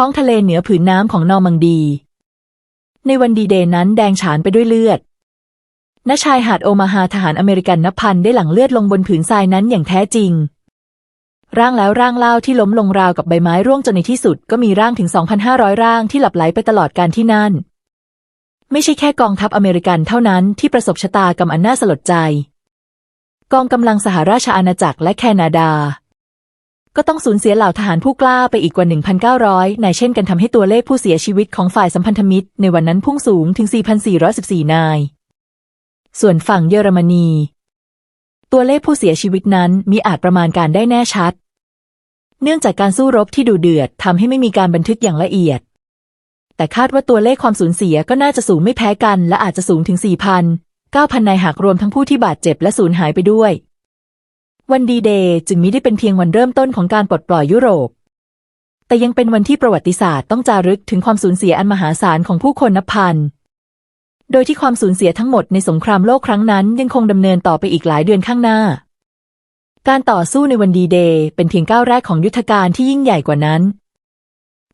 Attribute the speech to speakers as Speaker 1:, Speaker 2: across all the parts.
Speaker 1: ท้องทะเลเหนือผืนน้ำของนอร์มังดี ในวันดีเดย์นั้นแดงฉานไปด้วยเลือดณชายหาดโอมาฮาทหารอเมริกันนับพันได้หลั่งเลือดลงบนผืนทรายนั้นอย่างแท้จริง ร่างแล้วร่างเล่าที่ล้มลงราวกับใบไม้ร่วงจนในที่สุดก็มีร่างถึง 2,500 ร่างที่หลับไหลไปตลอดการที่นั่น ไม่ใช่แค่กองทัพอเมริกันเท่านั้นที่ประสบชะตากรรมอันน่าสลดใจ กองกำลังสหราชอาณาจักรและแคนาดา ก็ต้องสูญเสียเหล่าทหารผู้กล้าไปอีกกว่า 1,900 นายเช่นกันทำให้ตัวเลขผู้เสียชีวิตของฝ่ายสัมพันธมิตร ในวันนั้นพุ่งสูงถึง 4,414 นาย ส่วนฝั่งเยอรมนี ตัวเลขผู้เสียชีวิตนั้นมีอาจประมาณการได้แน่ชัด เนื่องจากการสู้รบที่ดุเดือดทำให้ไม่มีการบันทึกอย่างละเอียด แต่คาดว่าตัวเลขความสูญเสียก็น่าจะสูงไม่แพ้กัน และอาจจะสูงถึง4,000 9,000 นายหากรวมทั้งผู้ที่บาดเจ็บและสูญหายไปด้วย วันดีเดย์จึงมิได้เป็นเพียงวันเริ่มต้นของการปลดปล่อยยุโรป แต่ยังเป็นวันที่ประวัติศาสตร์ต้องจารึกถึงความสูญเสียอันมหาศาลของผู้คนนับพัน โดยที่ความสูญเสียทั้งหมดในสงครามโลกครั้งนั้นยังคงดำเนินต่อไปอีกหลายเดือนข้างหน้า การต่อสู้ในวันดีเดย์เป็นเพียงก้าวแรกของยุทธการที่ยิ่งใหญ่กว่านั้น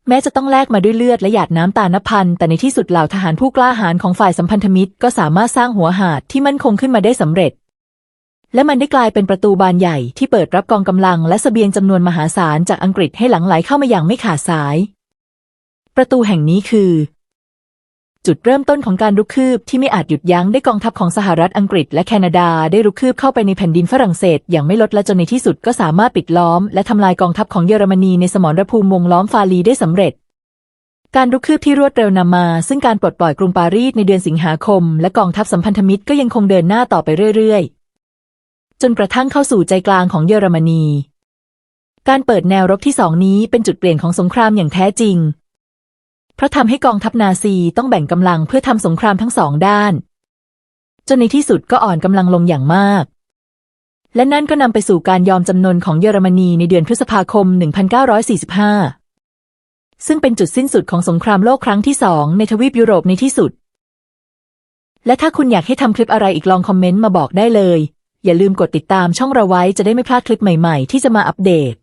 Speaker 1: แม้จะต้องแลกมาด้วยเลือดและหยาดน้ำตานับพัน แต่ในที่สุดเหล่าทหารผู้กล้าหาญของฝ่ายสัมพันธมิตรก็สามารถสร้างหัวหาดที่มั่นคงขึ้นมาได้สำเร็จ และมันได้กลายเป็นประตูบานใหญ่ที่เปิดรับกองกำลังและเสบียงจำนวนมหาศาลจากอังกฤษให้หลั่งไหลเข้ามาอย่างไม่ขาดสาย ประตูแห่งนี้คือ จุดเริ่มต้นของการรุกคืบที่ไม่อาจหยุดยั้งได้กองทัพของสหรัฐอังกฤษและแคนาดาได้รุกคืบเข้าไปในแผ่นดินฝรั่งเศส อย่างไม่ลดละจนในที่สุดก็สามารถปิดล้อม และทำลายกองทัพของเยอรมนีในสมรภูมิวงล้อมฟาลีได้สำเร็จการรุกคืบที่รวดเร็วนำมา ซึ่งการปลดปล่อยกรุงปารีสในเดือนสิงหาคม และกองทัพสัมพันธมิตรก็ยังคงเดินหน้าต่อไปเรื่อยๆ จนกระทั่งเข้าสู่ใจกลางของเยอรมนี การเปิดแนวรบที่สองนี้เป็นจุดเปลี่ยนของสงครามอย่างแท้จริง เพราะทำให้กองทัพนาซีต้องแบ่งกำลังเพื่อทำสงครามทั้งสองด้าน จนในที่สุดก็อ่อนกำลังลงอย่างมาก และนั่นก็นำไปสู่การยอมจำนนของเยอรมนีในเดือนพฤษภาคม 1945 ซึ่งเป็นจุดสิ้นสุดของสงครามโลกครั้งที่สองในทวีปยุโรปในที่สุดและถ้าคุณอยากให้ทำคลิปอะไรอีกลองคอมเมนต์มาบอกได้เลย อย่าลืมกดติดตามช่องเราไว้จะได้ไม่พลาดคลิปใหม่ๆ ที่จะมาอัปเดต